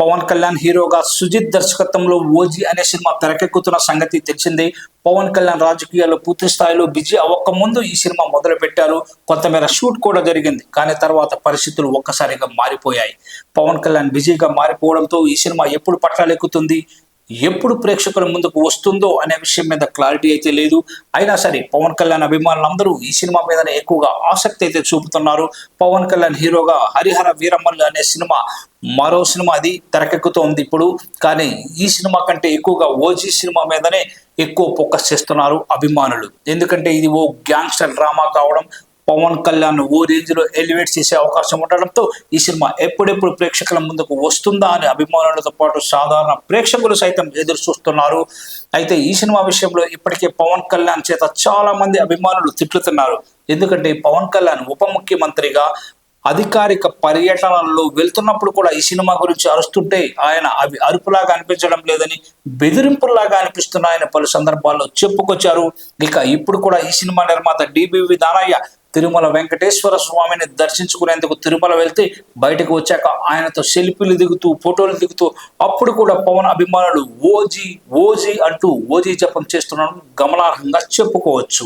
పవన్ కళ్యాణ్ హీరోగా సుజిత్ దర్శకత్వంలో ఓజీ అనే సినిమా తెరకెక్కుతున్న సంగతి తెలిసింది. పవన్ కళ్యాణ్ రాజకీయాల్లో పూర్తి స్థాయిలో బిజీ అవ్వక ముందు ఈ సినిమా మొదలు పెట్టారు కొంతమేర షూట్ కూడా జరిగింది. కానీ తర్వాత పరిస్థితులు ఒక్కసారిగా మారిపోయాయి. పవన్ కళ్యాణ్ బిజీగా మారిపోవడంతో ఈ సినిమా ఎప్పుడు పట్టాలెక్కుతుంది? ఎప్పుడు ప్రేక్షకుల ముందుకు వస్తుందో అనే విషయం మీద క్లారిటీ అయితే లేదు. అయినా సరే పవన్ కళ్యాణ్ అభిమానులు అందరూ ఈ సినిమా మీదనే ఎక్కువగా ఆసక్తి అయితే చూపుతున్నారు. పవన్ కళ్యాణ్ హీరోగా హరిహర వీరమల్లు అనే సినిమా మరో సినిమా అది తెరకెక్కుతోంది ఇప్పుడు. కానీ ఈ సినిమా కంటే ఎక్కువగా ఓజీ సినిమా మీదనే ఎక్కువ ఫోకస్ చేస్తున్నారు అభిమానులు. ఎందుకంటే ఇది ఓ గ్యాంగ్స్టర్ డ్రామా కావడం పవన్ కళ్యాణ్ ఓ రేంజ్లో ఎలివేట్ చేసే అవకాశం ఉండడంతో ఈ సినిమా ఎప్పుడెప్పుడు ప్రేక్షకుల ముందుకు వస్తుందా అని అభిమానులతో పాటు సాధారణ ప్రేక్షకులు సైతం ఎదురు చూస్తున్నారు. అయితే ఈ సినిమా విషయంలో ఇప్పటికే పవన్ కళ్యాణ్ చేత చాలా మంది అభిమానులు తిట్లుతున్నారు. ఎందుకంటే పవన్ కళ్యాణ్ ఉప ముఖ్యమంత్రిగా అధికారిక పర్యటనల్లో వెళ్తున్నప్పుడు కూడా ఈ సినిమా గురించి అరుస్తుంటే ఆయన అవి అరుపులాగా అనిపించడం లేదని బెదిరింపులాగా అనిపిస్తున్నాయని పలు సందర్భాల్లో చెప్పుకొచ్చారు. ఇక ఇప్పుడు కూడా ఈ సినిమా నిర్మాత డిబివి దానయ్య తిరుమల వెంకటేశ్వర స్వామిని దర్శించుకునేందుకు తిరుమల వెళ్తే బయటకు వచ్చాక ఆయనతో సెల్ఫీలు దిగుతూ ఫోటోలు దిగుతూ అప్పుడు కూడా పవన్ అభిమానులు ఓజీ ఓజీ అంటూ ఓజీ జపం చేస్తున్నాను గమనార్హంగా చెప్పుకోవచ్చు.